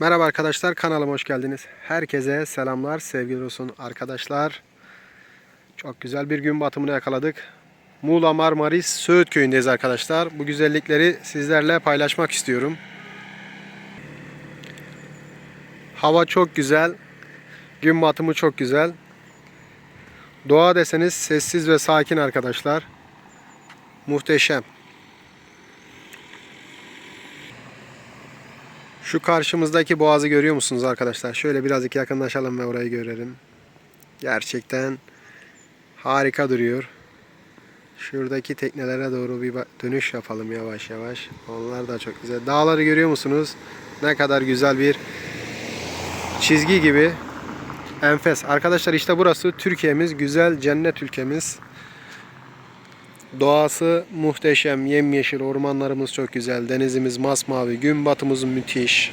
Merhaba arkadaşlar kanalıma hoş geldiniz. Herkese selamlar sevgili olsun arkadaşlar. Çok güzel bir gün batımını yakaladık. Muğla Marmaris Söğüt köyündeyiz arkadaşlar. Bu güzellikleri sizlerle paylaşmak istiyorum. Hava çok güzel. Gün batımı çok güzel. Doğa deseniz sessiz ve sakin arkadaşlar. Muhteşem. Şu karşımızdaki boğazı görüyor musunuz arkadaşlar? Şöyle birazcık yakınlaşalım ve orayı görelim. Gerçekten harika duruyor. Şuradaki teknelere doğru bir dönüş yapalım yavaş yavaş. Onlar da çok güzel. Dağları görüyor musunuz? Ne kadar güzel bir çizgi gibi. Enfes. Arkadaşlar işte burası Türkiye'miz. Güzel cennet ülkemiz. Doğası muhteşem, yemyeşil, ormanlarımız çok güzel, denizimiz masmavi, gün batımız müthiş.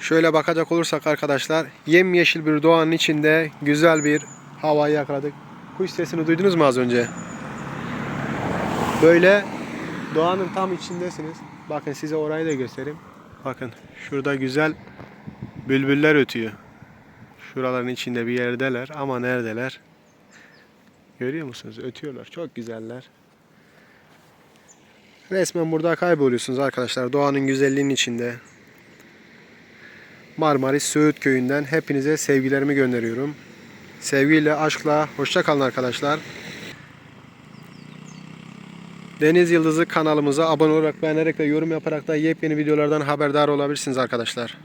Şöyle bakacak olursak arkadaşlar, yemyeşil bir doğanın içinde güzel bir havayı yakaladık. Kuş sesini duydunuz mu az önce? Böyle doğanın tam içindesiniz. Bakın size orayı da göstereyim. Bakın şurada güzel bülbüller ötüyor. Şuraların içinde bir yerdeler ama neredeler? Görüyor musunuz? Ötüyorlar. Çok güzeller. Resmen burada kayboluyorsunuz arkadaşlar. Doğanın güzelliğinin içinde. Marmaris Söğüt köyünden hepinize sevgilerimi gönderiyorum. Sevgiyle, aşkla, hoşça kalın arkadaşlar. Deniz Yıldızı kanalımıza abone olarak beğenerek ve yorum yaparak da yepyeni videolardan haberdar olabilirsiniz arkadaşlar.